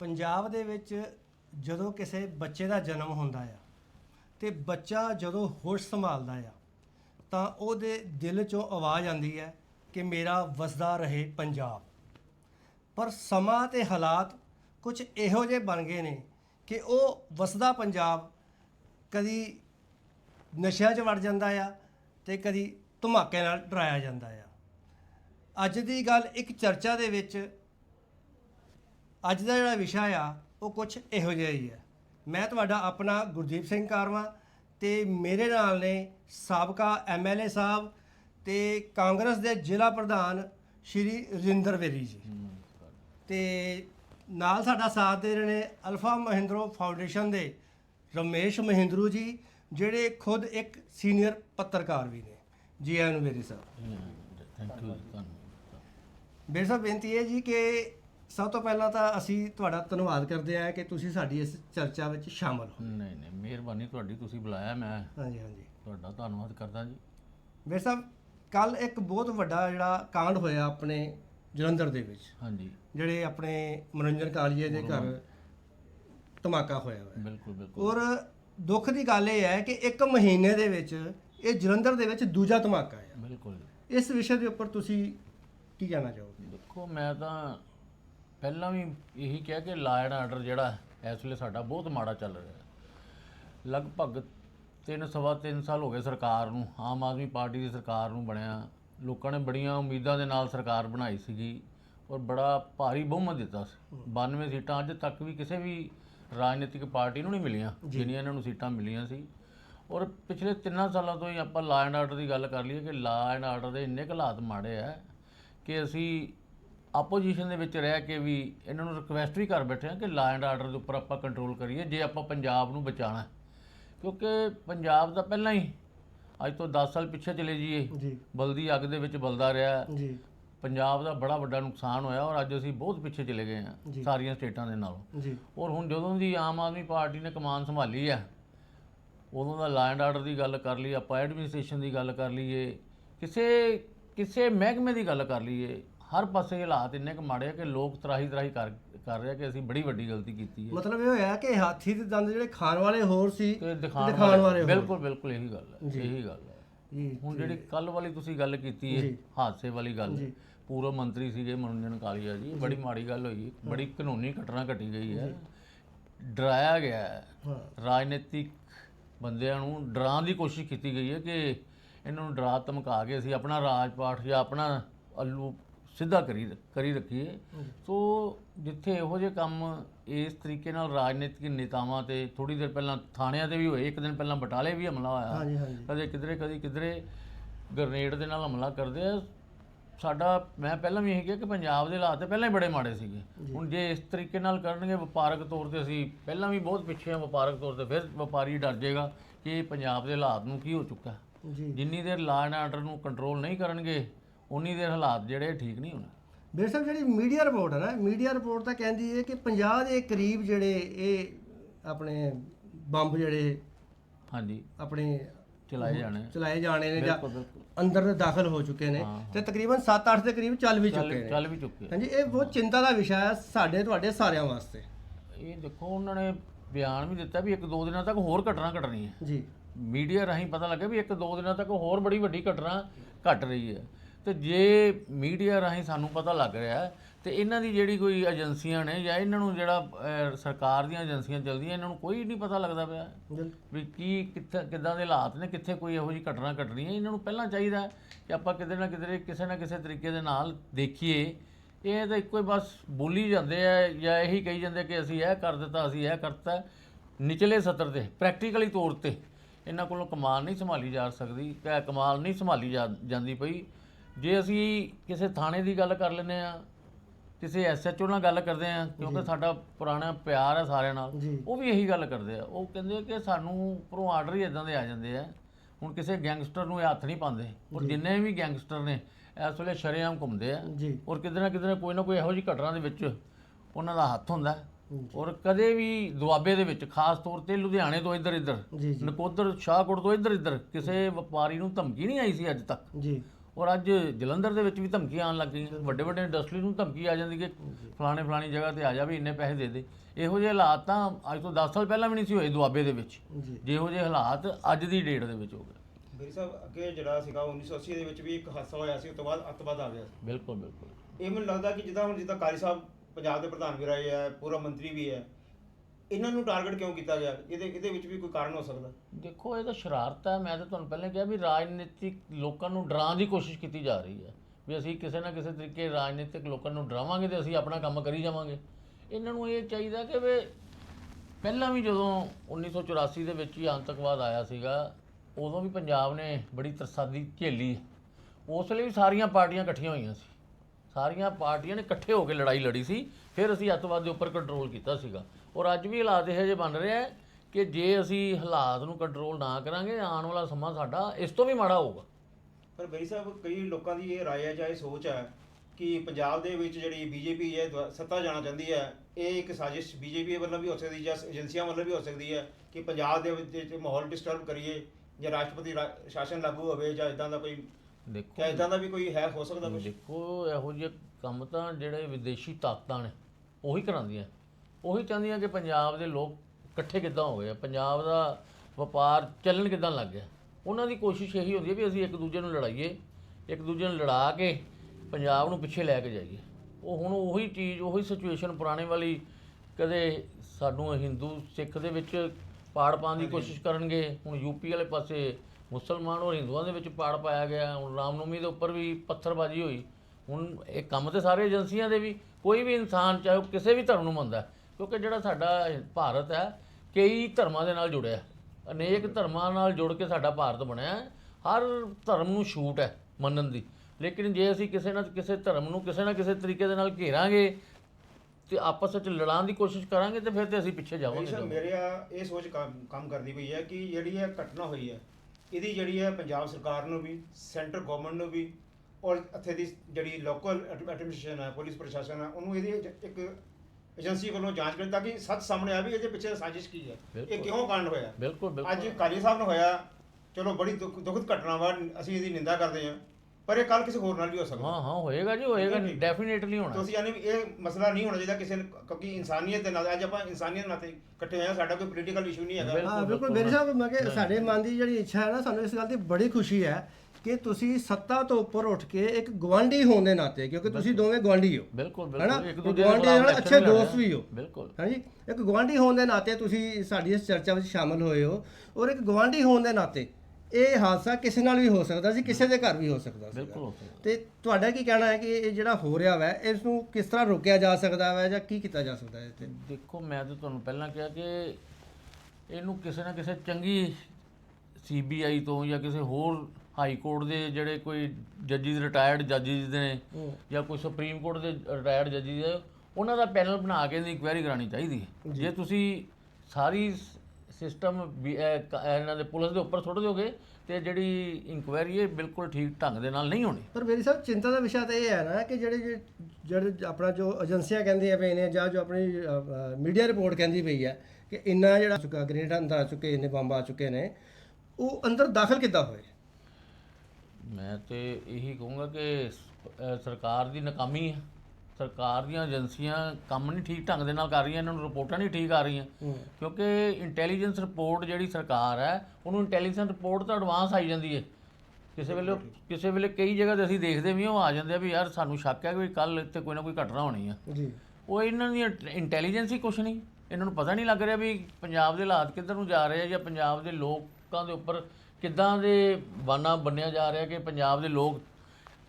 ਪੰਜਾਬ ਦੇ ਵਿੱਚ ਜਦੋਂ ਕਿਸੇ ਬੱਚੇ ਦਾ ਜਨਮ ਹੁੰਦਾ ਆ ਤੇ ਬੱਚਾ ਜਦੋਂ ਹੋਸ਼ ਸੰਭਾਲਦਾ ਆ, ਤਾਂ ਉਹਦੇ ਦਿਲ ਚੋਂ ਆਵਾਜ਼ ਆਉਂਦੀ ਹੈ ਕਿ ਮੇਰਾ ਵਸਦਾ ਰਹੇ ਪੰਜਾਬ। ਪਰ ਸਮਾਂ ਤੇ ਹਾਲਾਤ ਕੁਝ ਇਹੋ ਜਿਹੇ ਬਣ ਗਏ ਨੇ ਕਿ ਉਹ ਵਸਦਾ ਪੰਜਾਬ ਕਦੀ ਨਸ਼ਿਆਂ 'ਚ ਵੜ ਜਾਂਦਾ ਆ ਤੇ ਕਦੀ ਧਮਾਕੇ ਨਾਲ ਡਰਾਇਆ ਜਾਂਦਾ ਆ। ਅੱਜ ਦੀ ਗੱਲ ਇੱਕ ਚਰਚਾ ਦੇ ਵਿੱਚ ਅੱਜ ਦਾ ਜਿਹੜਾ ਵਿਸ਼ਾ ਆ ਉਹ ਕੁਝ ਇਹੋ ਜਿਹਾ ਹੀ ਹੈ ਮੈਂ ਤੁਹਾਡਾ ਆਪਣਾ ਗੁਰਦੀਪ ਸਿੰਘ ਕਾਰਵਾ ਤੇ ਮੇਰੇ ਨਾਲ ਨੇ ਸਾਬਕਾ ਐਮਐਲਏ ਸਾਹਿਬ ਤੇ ਕਾਂਗਰਸ ਦੇ ਜ਼ਿਲ੍ਹਾ ਪ੍ਰਧਾਨ ਸ਼੍ਰੀ ਰਜਿੰਦਰ ਵੇਰੀ ਜੀ। ਤੇ ਨਾਲ ਸਾਡਾ ਸਾਥ ਦੇ ਰਹੇ ਨੇ ਅਲਫਾ ਮਹਿੰਦਰੋ ਫਾਊਂਡੇਸ਼ਨ ਦੇ ਰਮੇਸ਼ ਮਹਿੰਦਰੂ ਜੀ ਜਿਹੜੇ ਖੁਦ ਇੱਕ ਸੀਨੀਅਰ ਪੱਤਰਕਾਰ ਵੀ ਨੇ ਜੀ ਆਇਆਂ ਨੂੰ ਮੇਰੀ ਸਾਹਿਬ। ਥੈਂਕ ਯੂ ਸਾਹਿਬ ਬੇਨਤੀ ਹੈ ਜੀ ਕਿ ਸਭ ਤੋਂ ਪਹਿਲਾਂ ਤਾਂ ਅਸੀਂ ਤੁਹਾਡਾ ਧੰਨਵਾਦ ਕਰਦੇ ਹਾਂ ਕਿ ਤੁਸੀਂ ਸਾਡੀ ਇਸ ਚਰਚਾ ਵਿੱਚ ਸ਼ਾਮਲ ਹੋ। ਨਹੀਂ ਨਹੀਂ ਮਿਹਰਬਾਨੀ ਤੁਹਾਡੀ ਤੁਸੀਂ ਬੁਲਾਇਆ ਮੈਂ। ਹਾਂਜੀ ਹਾਂਜੀ। ਤੁਹਾਡਾ ਧੰਨਵਾਦ ਕਰਦਾ ਜੀ। ਮੇਰੇ ਸਾਹਿਬ ਕੱਲ ਇੱਕ ਬਹੁਤ ਵੱਡਾ ਜਿਹੜਾ ਕਾਂਡ ਹੋਇਆ ਆਪਣੇ ਜਲੰਧਰ ਦੇ ਵਿੱਚ। ਹਾਂਜੀ। ਜਿਹੜੇ ਆਪਣੇ ਮਨੋਰੰਜਨ ਕਾਲੀਏ ਦੇ ਘਰ ਧਮਾਕਾ ਹੋਇਆ ਹੋਇਆ। ਬਿਲਕੁਲ ਬਿਲਕੁਲ। ਔਰ ਦੁੱਖ ਦੀ ਗੱਲ ਇਹ ਹੈ ਕਿ ਇੱਕ ਮਹੀਨੇ ਦੇ ਵਿੱਚ ਇਹ ਜਲੰਧਰ ਦੇ ਵਿੱਚ ਦੂਜਾ ਧਮਾਕਾ ਹੈ ਬਿਲਕੁਲ। ਇਸ ਵਿਸ਼ੇ ਦੇ ਉੱਪਰ ਤੁਸੀਂ ਕੀ ਕਹਿਣਾ ਚਾਹੋਗੇ? ਦੇਖੋ ਮੈਂ ਤਾਂ ਪਹਿਲਾਂ ਵੀ ਇਹੀ ਕਿਹਾ ਕਿ ਲਾ ਐਂਡ ਆਰਡਰ ਜਿਹੜਾ ਇਸ ਵੇਲੇ ਸਾਡਾ ਬਹੁਤ ਮਾੜਾ ਚੱਲ ਰਿਹਾ ਲਗਭਗ ਤਿੰਨ ਸਵਾ ਤਿੰਨ ਸਾਲ ਹੋ ਗਏ ਸਰਕਾਰ ਨੂੰ ਆਮ ਆਦਮੀ ਪਾਰਟੀ ਦੀ ਸਰਕਾਰ ਨੂੰ ਬਣਿਆ। ਲੋਕਾਂ ਨੇ ਬੜੀਆਂ ਉਮੀਦਾਂ ਦੇ ਨਾਲ ਸਰਕਾਰ ਬਣਾਈ ਸੀਗੀ ਔਰ ਬੜਾ ਭਾਰੀ ਬਹੁਮਤ ਦਿੱਤਾ ਸੀ। 92 ਸੀਟਾਂ ਅੱਜ ਤੱਕ ਵੀ ਕਿਸੇ ਵੀ ਰਾਜਨੀਤਿਕ ਪਾਰਟੀ ਨੂੰ ਨਹੀਂ ਮਿਲੀਆਂ ਜਿੰਨੀਆਂ ਇਹਨਾਂ ਨੂੰ ਸੀਟਾਂ ਮਿਲੀਆਂ ਸੀ। ਔਰ ਪਿਛਲੇ ਤਿੰਨਾਂ ਸਾਲਾਂ ਤੋਂ ਹੀ ਆਪਾਂ ਲਾ ਐਂਡ ਆਰਡਰ ਦੀ ਗੱਲ ਕਰ ਲਈਏ ਕਿ ਲਾ ਐਂਡ ਆਰਡਰ ਦੇ ਇੰਨੇ ਹਾਲਾਤ ਮਾੜੇ ਆ ਕਿ ਅਸੀਂ ਆਪੋਜੀਸ਼ਨ ਦੇ ਵਿੱਚ ਰਹਿ ਕੇ ਵੀ ਇਹਨਾਂ ਨੂੰ ਰਿਕਵੈਸਟ ਵੀ ਕਰ ਬੈਠੇ ਹਾਂ ਕਿ ਲਾ ਐਂਡ ਆਰਡਰ ਦੇ ਉੱਪਰ ਆਪਾਂ ਕੰਟਰੋਲ ਕਰੀਏ ਜੇ ਆਪਾਂ ਪੰਜਾਬ ਨੂੰ ਬਚਾਉਣਾ ਹੈ। ਕਿਉਂਕਿ ਪੰਜਾਬ ਦਾ ਪਹਿਲਾਂ ਹੀ ਅੱਜ ਤੋਂ 10 ਸਾਲ ਪਿੱਛੇ ਚਲੇ ਜਾਈਏ। ਜੀ। ਬਲਦੀ ਅੱਗ ਦੇ ਵਿੱਚ ਬਲਦਾ ਰਿਹਾ। ਜੀ। ਪੰਜਾਬ ਦਾ ਬੜਾ ਵੱਡਾ ਨੁਕਸਾਨ ਹੋਇਆ ਔਰ ਅੱਜ ਅਸੀਂ ਬਹੁਤ ਪਿੱਛੇ ਚਲੇ ਗਏ ਹਾਂ ਸਾਰੀਆਂ ਸਟੇਟਾਂ ਦੇ ਨਾਲੋਂ। ਜੀ। ਔਰ ਹੁਣ ਜਦੋਂ ਦੀ ਆਮ ਆਦਮੀ ਪਾਰਟੀ ਨੇ ਕਮਾਨ ਸੰਭਾਲੀ ਹੈ ਉਦੋਂ ਦਾ ਲਾ ਐਂਡ ਆਰਡਰ ਦੀ ਗੱਲ ਕਰ ਲਈ ਆਪਾਂ ਐਡਮਿਨਿਸਟ੍ਰੇਸ਼ਨ ਦੀ ਗੱਲ ਕਰ ਲਈਏ ਕਿਸੇ ਕਿਸੇ ਮਹਿਕਮੇ ਦੀ ਗੱਲ ਕਰ ਲਈਏ ਹਰ ਪਾਸੇ ਹਾਲਾਤ ਇੰਨੇ ਕੁ ਮਾੜੇ ਆ ਕਿ ਲੋਕ ਤਰਾਹੀ ਤਰਾਹੀ ਕਰ ਕਰ ਰਹੇ ਕਿ ਅਸੀਂ ਬੜੀ ਵੱਡੀ ਗਲਤੀ ਕੀਤੀ ਹੈ। ਮਤਲਬ ਇਹ ਹੋਇਆ ਕਿ ਹਾਥੀ ਦੇ ਦੰਦ ਜਿਹੜੇ ਖਾਣ ਵਾਲੇ ਹੋਰ ਸੀ ਤੇ ਦਿਖਾਉਣ ਵਾਲੇ। ਹੋਰ। ਬਿਲਕੁਲ ਬਿਲਕੁਲ ਇਹੀ ਗੱਲ ਹੈ ਇਹੀ ਗੱਲ ਹੈ। ਜੀ ਹੁਣ ਜਿਹੜੀ ਕੱਲ ਵਾਲੀ ਤੁਸੀਂ ਗੱਲ ਕੀਤੀ ਹੈ ਹਾਦਸੇ ਵਾਲੀ ਗੱਲ ਪੂਰਵ ਮੰਤਰੀ ਸੀਗੇ ਮਨੋਰੰਜਨ ਕਾਲੀਆ ਜੀ ਬੜੀ ਮਾੜੀ ਗੱਲ ਹੋਈ ਬੜੀ ਕਾਨੂੰਨੀ ਘਟਨਾ ਘਟੀ ਗਈ ਹੈ। ਡਰਾਇਆ ਗਿਆ ਹੈ। ਹਾਂ। ਰਾਜਨੀਤਿਕ ਬੰਦਿਆਂ ਨੂੰ ਡਰਾਉਣ ਦੀ ਕੋਸ਼ਿਸ਼ ਕੀਤੀ ਗਈ ਹੈ ਕਿ ਇਹਨਾਂ ਨੂੰ ਡਰਾ ਧਮਕਾ ਕੇ ਅਸੀਂ ਆਪਣਾ ਰਾਜ ਪਾਠ ਜਾਂ ਆਪਣਾ ਅੱਲੂ ਸਿੱਧਾ ਕਰੀ ਕਰੀ ਰੱਖੀਏ। ਸੋ ਜਿੱਥੇ ਇਹੋ ਜਿਹੇ ਕੰਮ ਇਸ ਤਰੀਕੇ ਨਾਲ ਰਾਜਨੀਤਿਕ ਨੇਤਾਵਾਂ ਤੇ ਥੋੜੀ ਦੇਰ ਪਹਿਲਾਂ ਥਾਣਿਆਂ ਤੇ ਵੀ ਹੋਏ ਇੱਕ ਦਿਨ ਪਹਿਲਾਂ ਬਟਾਲੇ ਵੀ ਹਮਲਾ ਹੋਇਆ। ਕਦੇ ਕਿਧਰੇ ਕਦੀ ਕਿਧਰੇ ਗ੍ਰਨੇਡ ਦੇ ਨਾਲ ਹਮਲਾ ਕਰਦੇ ਆ। ਸਾਡਾ ਮੈਂ ਪਹਿਲਾਂ ਵੀ ਇਹ ਕਿਹਾ ਕਿ ਪੰਜਾਬ ਦੇ ਹਾਲਾਤ ਪਹਿਲਾਂ ਹੀ ਬੜੇ ਮਾੜੇ ਸੀਗੇ। ਹੁਣ ਜੇ ਇਸ ਤਰੀਕੇ ਨਾਲ ਕਰਨਗੇ ਵਪਾਰਕ ਤੌਰ ਤੇ ਅਸੀਂ ਪਹਿਲਾਂ ਵੀ ਬਹੁਤ ਪਿੱਛੇ ਆ ਵਪਾਰਕ ਤੌਰ ਤੇ ਫਿਰ ਵਪਾਰੀ ਡਰ ਜਾਏਗਾ ਕਿ ਪੰਜਾਬ ਦੇ ਹਾਲਾਤ ਨੂੰ ਕੀ ਹੋ ਚੁੱਕਾ। ਜਿੰਨੀ ਦੇਰ ਲਾ ਐਂਡ ਆਰਡਰ ਨੂੰ ਕੰਟਰੋਲ ਨਹੀਂ ਕਰਨਗੇ ਉਨੀ ਦੇਰ ਹਾਲਾਤ ਜਿਹੜੇ ਠੀਕ ਨਹੀਂ ਹੋਣੇ। ਬੇਰ ਸਾਹਿਬ ਜਿਹੜੀ ਮੀਡੀਆ ਰਿਪੋਰਟ ਹੈ ਨਾ ਮੀਡੀਆ ਰਿਪੋਰਟ ਤਾਂ ਕਹਿੰਦੀ ਹੈ ਕਿ 50 ਦੇ ਕਰੀਬ ਜਿਹੜੇ ਇਹ ਆਪਣੇ ਬੰਬ ਜਿਹੜੇ ਹਾਂਜੀ। ਆਪਣੇ ਚਲਾਏ ਜਾਣੇ ਚਲਾਏ ਜਾਣੇ ਨੇ ਜਾਂ ਅੰਦਰ ਦੇ ਦਾਖਲ ਹੋ ਚੁੱਕੇ ਨੇ ਤੇ ਤਕਰੀਬਨ 7-8 ਦੇ ਕਰੀਬ ਚੱਲ ਵੀ ਚੁੱਕੇ ਨੇ। ਚੱਲ ਵੀ ਚੁੱਕੇ। ਹਾਂਜੀ ਇਹ ਬਹੁਤ ਚਿੰਤਾ ਦਾ ਵਿਸ਼ਾ ਹੈ ਸਾਡੇ ਤੁਹਾਡੇ ਸਾਰਿਆਂ ਵਾਸਤੇ। ਇਹ ਦੇਖੋ ਉਹਨਾਂ ਨੇ ਬਿਆਨ ਵੀ ਦਿੱਤਾ ਵੀ ਇੱਕ ਦੋ ਦਿਨਾਂ ਤੱਕ ਹੋਰ ਘਟਨਾ ਘਟਣੀ ਹੈ। ਜੀ। ਮੀਡੀਆ ਰਾਹੀਂ ਪਤਾ ਲੱਗਿਆ ਵੀ ਇੱਕ ਦੋ ਦਿਨਾਂ ਤੱਕ ਹੋਰ ਬੜੀ ਵੱਡੀ ਘਟਨਾ ਘਟ ਰਹੀ ਹੈ। ਤੇ ਜੇ ਮੀਡੀਆ ਰਾਹੀਂ ਸਾਨੂੰ ਪਤਾ ਲੱਗ ਰਿਹਾ ਹੈ, ਤੇ ਇਹਨਾਂ ਦੀ ਜਿਹੜੀ ਕੋਈ ਏਜੰਸੀਆਂ ਨੇ ਜਾਂ ਇਹਨਾਂ ਨੂੰ ਜਿਹੜਾ ਅਹ, ਸਰਕਾਰ ਦੀਆਂ ਏਜੰਸੀਆਂ ਚੱਲਦੀਆਂ ਇਹਨਾਂ ਨੂੰ ਕੋਈ ਨਹੀਂ ਪਤਾ ਲੱਗਦਾ ਪਿਆ। ਵੀ ਕੀ ਕਿੱਥੇ ਕਿੱਦਾਂ ਦੇ ਹਾਲਾਤ ਨੇ ਕਿੱਥੇ ਕੋਈ ਇਹੋ ਜਿਹੀ ਘਟਨਾ ਘਟਣੀ ਹੈ ਇਹਨਾਂ ਨੂੰ ਪਹਿਲਾਂ ਚਾਹੀਦਾ ਹੈ ਕਿ ਆਪਾਂ ਕਿਤੇ ਨਾ ਕਿਤੇ ਕਿਸੇ ਨਾ ਕਿਸੇ ਤਰੀਕੇ ਦੇ ਨਾਲ ਦੇਖੀਏ। ਇਹ ਤਾਂ ਇੱਕੋ ਹੀ ਬਸ ਬੋਲੀ ਜਾਂਦੇ ਆ ਜਾਂ ਇਹੀ ਕਹੀ ਜਾਂਦੇ ਕਿ ਅਸੀਂ ਇਹ ਕਰ ਦਿੱਤਾ ਅਸੀਂ ਇਹ ਕਰਤਾ ਨਿਚਲੇ ਸਤਰ ਤੇ ਪ੍ਰੈਕਟੀਕਲੀ ਤੌਰ ਤੇ ਇਹਨਾਂ ਕੋਲੋਂ ਕਮਾਲ ਨਹੀਂ ਸੰਭਾਲੀ ਜਾ ਸਕਦੀ ਕਿ ਕਮਾਲ ਨਹੀਂ ਸੰਭਾਲੀ ਜਾ- ਜਾਂਦੀ ਪਈ। ਜੇ ਅਸੀਂ ਕਿਸੇ ਥਾਣੇ ਦੀ ਗੱਲ ਕਰ ਲੈਂਦੇ ਆ ਕਿਸੇ ਐਸਐਚਓ ਨਾਲ ਗੱਲ ਕਰਦੇ ਆ ਕਿਉਂਕਿ ਸਾਡਾ ਪੁਰਾਣਾ ਪਿਆਰ ਹੈ ਸਾਰਿਆਂ ਨਾਲ ਉਹ ਵੀ ਇਹੀ ਗੱਲ ਕਰਦੇ ਆ। ਉਹ ਕਹਿੰਦੇ ਕਿ ਸਾਨੂੰ ਉੱਪਰੋਂ ਆਰਡਰ ਹੀ ਇਦਾਂ ਦੇ ਆ ਜਾਂਦੇ ਆ। ਹੁਣ ਕਿਸੇ ਗੈਂਗਸਟਰ ਨੂੰ ਇਹ ਹੱਥ ਨਹੀਂ ਪਾਉਂਦੇ। ਔਰ ਜਿੰਨੇ ਵੀ ਗੈਂਗਸਟਰ ਨੇ ਇਸ ਵੇਲੇ ਸ਼ਰੇਆਮ ਘੁੰਮਦੇ ਆ। ਔਰ ਕਿਤੇ ਨਾ ਕਿਤੇ ਕੋਈ ਨਾ ਕੋਈ ਇਹੋ ਜਿਹੀ ਘਟਨਾ ਦੇ ਵਿੱਚ ਉਹਨਾਂ ਦਾ ਹੱਥ ਹੁੰਦਾ। ਔਰ ਕਦੇ ਵੀ ਦੁਆਬੇ ਦੇ ਵਿੱਚ ਖਾਸ ਤੌਰ ਤੇ ਲੁਧਿਆਣੇ ਤੋਂ ਇੱਧਰ ਇੱਧਰ ਨਕੋਦਰ ਸ਼ਾਹਕੋਟ ਤੋਂ ਇੱਧਰ ਇੱਧਰ ਕਿਸੇ ਵਪਾਰੀ ਨੂੰ ਧਮਕੀ ਨਹੀਂ ਆਈ ਸੀ ਅੱਜ ਤੱਕ। ਜੀ। ਔਰ ਅੱਜ ਜਲੰਧਰ ਦੇ ਵਿੱਚ ਵੀ ਧਮਕੀਆਂ ਆਉਣ ਲੱਗ ਗਈਆਂ। ਵੱਡੇ ਵੱਡੇ ਇੰਡਸਟਰੀ ਨੂੰ ਧਮਕੀ ਆ ਜਾਂਦੀ ਕਿ ਫਲਾਣੇ ਫਲਾਣੀ ਜਗ੍ਹਾ ਤੇ ਆ ਜਾ ਵੀ ਇੰਨੇ ਪੈਸੇ ਦੇ ਦੇ। ਇਹੋ ਜਿਹੇ ਹਾਲਾਤ ਤਾਂ ਅੱਜ ਤੋਂ 10 ਸਾਲ ਪਹਿਲਾਂ ਵੀ ਨਹੀਂ ਸੀ ਹੋਏ ਦੁਆਬੇ ਦੇ ਵਿੱਚ। ਜੀ। ਜਿਹੋ ਜਿਹੇ ਹਾਲਾਤ ਅੱਜ ਦੀ ਡੇਟ ਦੇ ਵਿੱਚ ਹੋ ਗਏ। ਬੇਰੀ ਸਾਹਿਬ ਅੱਗੇ ਜਿਹੜਾ ਸੀਗਾ 1980 ਦੇ ਵਿੱਚ ਵੀ ਇੱਕ ਹਾਦਸਾ ਹੋਇਆ ਸੀ ਉਸ ਤੋਂ ਬਾਅਦ ਅੱਤਵਾਦ ਆ ਗਿਆ ਸੀ। ਬਿਲਕੁਲ ਬਿਲਕੁਲ। ਇਹ ਮੈਨੂੰ ਲੱਗਦਾ ਕਿ ਜਿੱਦਾਂ ਹੁਣ ਜਿੱਦਾਂ ਕਾਲੀ ਸਾਹਿਬ ਪੰਜਾਬ ਦੇ ਪ੍ਰਧਾਨ ਵੀ ਰਹੇ ਆ ਪੂਰਾ ਮੰਤਰੀ ਵੀ ਹੈ ਇਹਨਾਂ ਨੂੰ ਟਾਰਗੇਟ ਕਿਉਂ ਕੀਤਾ ਗਿਆ? ਇਹਦੇ ਇਹਦੇ ਵਿੱਚ ਵੀ ਕੋਈ ਕਾਰਨ ਹੋ ਸਕਦਾ। ਦੇਖੋ, ਇਹ ਤਾਂ ਸ਼ਰਾਰਤ ਹੈ। ਮੈਂ ਤਾਂ ਤੁਹਾਨੂੰ ਪਹਿਲਾਂ ਕਿਹਾ ਵੀ ਰਾਜਨੀਤਿਕ ਲੋਕਾਂ ਨੂੰ ਡਰਾਉਣ ਦੀ ਕੋਸ਼ਿਸ਼ ਕੀਤੀ ਜਾ ਰਹੀ ਹੈ। ਵੀ ਅਸੀਂ ਕਿਸੇ ਨਾ ਕਿਸੇ ਤਰੀਕੇ ਰਾਜਨੀਤਿਕ ਲੋਕਾਂ ਨੂੰ ਡਰਾਵਾਂਗੇ ਤੇ ਅਸੀਂ ਆਪਣਾ ਕੰਮ ਕਰੀ ਜਾਵਾਂਗੇ। ਇਹਨਾਂ ਨੂੰ ਇਹ ਚਾਹੀਦਾ ਕਿ ਵੀ ਪਹਿਲਾਂ ਵੀ ਜਦੋਂ 1984 ਦੇ ਵਿੱਚ ਹੀ ਆਤੰਕਵਾਦ ਆਇਆ ਸੀਗਾ, ਉਦੋਂ ਵੀ ਪੰਜਾਬ ਨੇ ਬੜੀ ਤਰਸਾਦੀ ਝੇਲੀ। ਉਸ ਲਈ ਵੀ ਸਾਰੀਆਂ ਪਾਰਟੀਆਂ ਇਕੱਠੀਆਂ ਹੋਈਆਂ ਸੀ। ਸਾਰੀਆਂ ਪਾਰਟੀਆਂ ਨੇ ਇਕੱਠੇ ਹੋ ਕੇ ਲੜਾਈ ਲੜੀ ਸੀ, ਫਿਰ ਅਸੀਂ ਅੱਤਵਾਦ ਦੇ ਉੱਪਰ ਕੰਟਰੋਲ ਕੀਤਾ ਸੀਗਾ। ਔਰ ਅੱਜ ਵੀ ਹਾਲਾਤ ਇਹੋ ਜਿਹੇ ਬਣ ਰਹੇ ਹੈ ਕਿ ਜੇ ਅਸੀਂ ਹਾਲਾਤ ਨੂੰ ਕੰਟਰੋਲ ਨਾ ਕਰਾਂਗੇ, ਆਉਣ ਵਾਲਾ ਸਮਾਂ ਸਾਡਾ ਇਸ ਤੋਂ ਵੀ ਮਾੜਾ ਹੋਊਗਾ। ਪਰ ਬੇਰੀ ਸਾਹਿਬ, ਕਈ ਲੋਕਾਂ ਦੀ ਇਹ ਰਾਏ ਹੈ ਜਾਂ ਇਹ ਸੋਚ ਹੈ ਕਿ ਪੰਜਾਬ ਦੇ ਵਿੱਚ ਜਿਹੜੀ ਬੀਜੇਪੀ ਹੈ, ਦੁਆ- ਸੱਤਾ ਜਾਣਾ ਚਾਹੁੰਦੀ ਹੈ, ਇਹ ਇੱਕ ਸਾਜ਼ਿਸ਼ ਬੀਜੇਪੀ ਵੱਲੋਂ ਵੀ ਹੋ ਸਕਦੀ ਜਾਂ ਏਜੰਸੀਆਂ ਵੱਲੋਂ ਵੀ ਹੋ ਸਕਦੀ ਹੈ ਕਿ ਪੰਜਾਬ ਦੇ ਵਿੱਚ ਮਾਹੌਲ ਡਿਸਟਰਬ ਕਰੀਏ ਜਾਂ ਰਾਸ਼ਟਰਪਤੀ ਰਾ- ਸ਼ਾਸਨ ਲਾਗੂ ਹੋਵੇ ਜਾਂ ਇਦਾਂ ਦਾ ਕੋਈ ਦੇਖੋ ਕਿਆ ਇਦਾਂ ਦਾ ਵੀ ਕੋਈ ਹੈ ਹੋ ਸਕਦਾ ਕੁਝ ਦੇਖੋ ਇਹੋ ਜਿਹੇ ਕੰਮ ਤਾਂ ਜਿਹੜੇ ਵਿਦੇਸ਼ੀ ਤਾਕਤਾਂ ਨੇ ਉਹੀ ਕਰਾਉਂਦੀਆਂ। ਉਹੀ ਚਾਹੁੰਦੀਆਂ ਕਿ ਪੰਜਾਬ ਦੇ ਲੋਕ ਇਕੱਠੇ ਕਿੱਦਾਂ ਹੋ ਗਏ ਆ। ਪੰਜਾਬ ਦਾ ਵਪਾਰ ਚੱਲਣ ਕਿੱਦਾਂ ਲੱਗ ਗਿਆ? ਉਹਨਾਂ ਦੀ ਕੋਸ਼ਿਸ਼ ਇਹੀ ਹੁੰਦੀ ਹੈ ਵੀ ਅਸੀਂ ਇੱਕ ਦੂਜੇ ਨੂੰ ਲੜਾਈਏ ਇੱਕ ਦੂਜੇ ਨੂੰ ਲੜਾ ਕੇ ਪੰਜਾਬ ਨੂੰ ਪਿੱਛੇ ਲੈ ਕੇ ਜਾਈਏ। ਉਹ ਹੁਣ ਉਹੀ ਚੀਜ਼ ਉਹੀ ਸਿਚੁਏਸ਼ਨ ਪੁਰਾਣੇ ਵਾਲੀ ਕਦੇ ਸਾਨੂੰ ਹਿੰਦੂ ਸਿੱਖ ਦੇ ਵਿੱਚ ਪਾੜ ਪਾਉਣ ਦੀ ਕੋਸ਼ਿਸ਼ ਕਰਨਗੇ ਹੁਣ ਯੂਪੀ ਵਾਲੇ ਪਾਸੇ ਮੁਸਲਮਾਨ ਔਰ ਹਿੰਦੂਆਂ ਦੇ ਵਿੱਚ ਪਾੜ ਪਾਇਆ ਗਿਆ ਹੁਣ ਰਾਮਨੌਮੀ ਦੇ ਉੱਪਰ ਵੀ ਪੱਥਰਬਾਜ਼ੀ ਹੋਈ ਹੁਣ ਇਹ ਕੰਮ ਤੇ ਸਾਰੇ ਏਜੰਸੀਆਂ ਦੇ ਵੀ ਕੋਈ ਵੀ ਇਨਸਾਨ ਚਾਹੇ ਉਹ ਕਿਸੇ ਵੀ ਧਰਮ ਨੂੰ ਮੰਨਦਾ ਕਿਉਂਕਿ ਜਿਹੜਾ ਸਾਡਾ ਭਾਰਤ ਹੈ ਕਈ ਧਰਮਾਂ ਦੇ ਨਾਲ ਜੁੜਿਆ। ਅਨੇਕ ਧਰਮਾਂ ਨਾਲ ਜੁੜ ਕੇ ਸਾਡਾ ਭਾਰਤ ਬਣਿਆ ਹੈ। ਹਰ ਧਰਮ ਨੂੰ ਛੂਟ ਹੈ ਮੰਨਣ ਦੀ ਲੇਕਿਨ ਜੇ ਅਸੀਂ ਕਿਸੇ ਨਾ ਕਿਸੇ ਧਰਮ ਨੂੰ ਕਿਸੇ ਨਾ ਕਿਸੇ ਤਰੀਕੇ ਦੇ ਨਾਲ ਘੇਰਾਂਗੇ ਤੇ ਆਪਸ ਵਿੱਚ ਲੜਾਉਣ ਦੀ ਕੋਸ਼ਿਸ਼ ਕਰਾਂਗੇ ਤੇ ਫਿਰ ਤੇ ਅਸੀਂ ਪਿੱਛੇ ਜਾਵਾਂਗੇ ਸਾਹਿਬ ਮੇਰੇ ਆ ਇਹ ਸੋਚ ਕੰਮ ਕਰਦੀ ਪਈ ਹੈ ਕਿ ਜਿਹੜੀ ਇਹ ਘਟਨਾ ਹੋਈ ਹੈ ਇਹਦੀ ਜਿਹੜੀ ਹੈ ਪੰਜਾਬ ਸਰਕਾਰ ਨੂੰ ਵੀ ਸੈਂਟਰ ਗਵਰਨਮੈਂਟ ਨੂੰ ਵੀ ਔਰ ਇੱਥੇ ਦੀ ਜਿਹੜੀ ਲੋਕਲ ਐਡਮਿਨਿਸਟ੍ਰੇਸ਼ਨ ਹੈ ਪੁਲਿਸ ਪ੍ਰਸ਼ਾਸਨ ਹੈ ਉਹਨੂੰ ਇਹਦੀ ਇੱਕ- ਏਜੰਸੀ ਵੱਲੋਂ ਜਾਂਚ ਕਰੇ ਤਾਂ ਕਿ ਸੱਚ ਸਾਹਮਣੇ ਆਵੇ ਇਹਦੇ ਪਿੱਛੇ ਸਾਜ਼ਿਸ਼ ਕੀ ਹੈ ਇਹ। ਕਿਉਂ ਕਾਂਡ ਹੋਇਆ? ਬਿਲਕੁਲ। ਅੱਜ ਕਾਲੀ ਸਾਹਿਬ ਨੂੰ ਹੋਇਆ ਚਲੋ ਬੜੀ ਦੁੱਖ- ਦੁਖਦ ਘਟਨਾ ਵਾ ਅਸੀਂ ਇਹਦੀ ਨਿੰਦਾ ਕਰਦੇ ਹਾਂ। ਪਰ ਇਹ ਕੱਲ ਕਿਸੇ ਹੋਰ ਨਾਲ ਵੀ ਹੋ ਸਕਦਾ। ਹਾਂ ਹਾਂ ਹੋਏਗਾ ਜੀ ਹੋਏਗਾ ਠੀਕ ਹੈ। ਡੈਫੀਨੇਟਲੀ ਹੋਣਾ। ਤੁਸੀਂ ਯਾਨੀ ਵੀ ਇਹ ਮਸਲਾ ਨਹੀਂ ਹੋਣਾ ਚਾਹੀਦਾ ਕਿਸੇ ਨੂੰ ਕਿਉਂਕਿ ਇਨਸਾਨੀਅਤ ਦੇ ਨਾਲ ਅੱਜ ਆਪਾਂ ਇਨਸਾਨੀਅਤ ਦੇ ਨਾਤੇ ਇਕੱਠੇ ਹੋਏ ਹਾਂ ਸਾਡਾ ਕੋਈ ਪੋਲੀਟੀਕਲ ਇਸ਼ੂ ਨਹੀਂ ਹੈਗਾ। ਬਿਲਕੁਲ, ਹਾਂ ਬਿਲਕੁਲ ਬਿਲਕੁਲ। ਮੇਰੇ ਸਾਹਿਬ ਮੈਂ ਕਿ ਸਾਡੇ ਮਨ ਦੀ ਜਿਹੜੀ ਇੱਛਾ ਹੈ ਨਾ ਸਾਨੂੰ ਇਸ ਗੱਲ ਦੀ ਬੜੀ ਖੁਸ਼ੀ ਹੈ ਕਿ ਤੁਸੀਂ ਸੱਤਾ ਤੋਂ ਉੱਪਰ ਉੱਠ ਕੇ ਇੱਕ ਗਵਾਂਢੀ ਹੋਣ ਦੇ ਨਾਤੇ ਕਿਉਂਕਿ ਤੁਸੀਂ ਦੋਵੇਂ ਗਵਾਂਢੀ ਹੋ। ਬਿਲਕੁਲ ਹੈਨਾ? ਬਿਲਕੁਲ ਇੱਕ ਇੱਕ ਦੂਜੇ ਗਵਾਂਢੀ ਦੇ ਨਾਲ ਅੱਛੇ ਦੋਸਤ ਵੀ ਹੋ। ਬਿਲਕੁਲ। ਹਾਂਜੀ? ਇੱਕ ਗਵਾਂਢੀ ਹੋਣ ਦੇ ਨਾਤੇ ਤੁਸੀਂ ਸਾਡੀ ਇਸ ਚਰਚਾ ਵਿੱਚ ਸ਼ਾਮਲ ਹੋਏ ਹੋ ਔਰ ਇੱਕ ਗਵਾਂਢੀ ਹੋਣ ਦੇ ਨਾਤੇ ਇਹ ਹਾਦਸਾ ਕਿਸੇ ਨਾਲ ਵੀ ਹੋ ਸਕਦਾ ਸੀ ਕਿਸੇ ਦੇ ਘਰ ਵੀ ਹੋ ਸਕਦਾ ਸੀ ਬਿਲਕੁਲ। ਤੇ ਤੁਹਾਡਾ ਕੀ ਕਹਿਣਾ ਹੈ ਕਿ ਇਹ ਜਿਹੜਾ ਹੋ ਰਿਹਾ ਵੈ ਇਸ ਨੂੰ ਕਿਸ ਤਰ੍ਹਾਂ ਰੋਕਿਆ ਜਾ ਸਕਦਾ ਵੈ ਜਾਂ ਕੀ ਕੀਤਾ ਜਾ ਸਕਦਾ ਹੈ ਤੇ? ਦੇਖੋ ਮੈਂ ਤਾਂ ਤੁਹਾਨੂੰ ਪਹਿਲਾਂ ਕਿਹਾ ਕਿ ਇਹਨੂੰ ਕਿਸੇ ਨਾ ਕਿਸੇ ਚੰਗੀ ਸੀਬੀਆਈ ਤੋਂ ਜਾਂ ਕਿਸੇ ਹੋਰ ਹਾਈ ਕੋਰਟ ਦੇ ਜਿਹੜੇ ਕੋਈ ਜੱਜਿਸ ਰਿਟਾਇਰਡ ਜੱਜਿਸ ਨੇ ਜਾਂ ਕੋਈ ਸੁਪਰੀਮ ਕੋਰਟ ਦੇ ਰਿਟਾਇਰਡ ਜੱਜਿਸ ਉਹਨਾਂ ਦਾ ਪੈਨਲ ਬਣਾ ਕੇ ਇਹਦੀ ਇਨਕੁਆਇਰੀ ਕਰਾਉਣੀ ਚਾਹੀਦੀ ਹੈ। ਜੇ ਤੁਸੀਂ ਸਾਰੀ ਸਿਸਟਮ ਇਹਨਾਂ ਦੇ ਪੁਲਿਸ ਦੇ ਉੱਪਰ ਸੁੱਟ ਦਿਓਗੇ ਤੇ ਜਿਹੜੀ ਇਨਕੁਆਇਰੀ ਹੈ ਬਿਲਕੁਲ ਠੀਕ ਢੰਗ ਦੇ ਨਾਲ ਨਹੀਂ ਹੋਣੀ। ਪਰ ਮੇਰੀ ਸਾਹਿਬ ਚਿੰਤਾ ਦਾ ਵਿਸ਼ਾ ਤਾਂ ਇਹ ਹੈ ਨਾ ਕਿ ਜਿਹੜੇ ਜੇ- ਜਿਹੜੇ ਆਪਣਾ ਜੋ ਏਜੰਸੀਆਂ ਕਹਿੰਦੀਆਂ ਪਏ ਨੇ ਜਾਂ ਜੋ ਆਪਣੀ ਮੀਡੀਆ ਰਿਪੋਰਟ ਕਹਿੰਦੀ ਪਈ ਹੈ ਕਿ ਇੰਨਾ ਜਿਹੜਾ ਚੁੱਕਾ ਗ੍ਰੇਨੇਡ ਅੰਦਰ ਆ ਚੁੱਕੇ ਨੇ ਬੰਬ ਆ ਚੁੱਕੇ ਨੇ ਉਹ ਅੰਦਰ ਦਾਖਲ ਕਿੱਦਾਂ ਹੋਏ? ਮੈਂ ਤੇ ਇਹੀ ਕਹੂੰਗਾ ਕਿ ਸ- ਅਹ ਸਰਕਾਰ ਦੀ ਨਾਕਾਮੀ ਹੈ। ਸਰਕਾਰ ਦੀਆਂ ਏਜੰਸੀਆਂ ਕੰਮ ਨਹੀਂ ਠੀਕ ਢੰਗ ਦੇ ਨਾਲ ਕਰ ਰਹੀਆਂ ਇਹਨਾਂ ਨੂੰ ਰਿਪੋਰਟਾਂ ਨਹੀਂ ਠੀਕ ਆ ਰਹੀਆਂ। ਕਿਉਂਕਿ ਇੰਟੈਲੀਜੈਂਸ ਰਿਪੋਰਟ ਜਿਹੜੀ ਸਰਕਾਰ ਹੈ ਉਹਨੂੰ ਇੰਟੈਲੀਜੈਂਸ ਰਿਪੋਰਟ ਤਾਂ ਐਡਵਾਂਸ ਆਈ ਜਾਂਦੀ ਹੈ ਕਿਸੇ ਵੇਲੇ ਕਿਸੇ ਵੇਲੇ ਕਈ ਜਗ੍ਹਾ ਤੇ ਅਸੀਂ ਦੇਖਦੇ ਵੀ ਉਹ ਆ ਜਾਂਦੇ ਆ ਵੀ ਯਾਰ ਸਾਨੂੰ ਸ਼ੱਕ ਹੈ ਕਿ ਕੱਲ ਇੱਥੇ ਕੋਈ ਨਾ ਕੋਈ ਘਟਨਾ ਹੋਣੀ ਆ। ਜੀ। ਉਹ ਇਹਨਾਂ ਦੀ ਇੰਟੈਲੀਜੈਂਸ ਹੀ ਕੁਛ ਨਹੀਂ। ਇਹਨਾਂ ਨੂੰ ਪਤਾ ਨਹੀਂ ਲੱਗ ਰਿਹਾ ਵੀ ਪੰਜਾਬ ਦੇ ਹਾਲਾਤ ਕਿੱਧਰ ਨੂੰ ਜਾ ਰਹੇ ਆ ਜਾਂ ਪੰਜਾਬ ਦੇ ਲੋਕਾਂ ਦੇ ਉੱਪਰ ਕਿੱਦਾਂ ਦੇ ਬਾਨਾ ਬੰਨਿਆ ਜਾ ਰਿਹਾ ਕਿ ਪੰਜਾਬ ਦੇ ਲੋਕ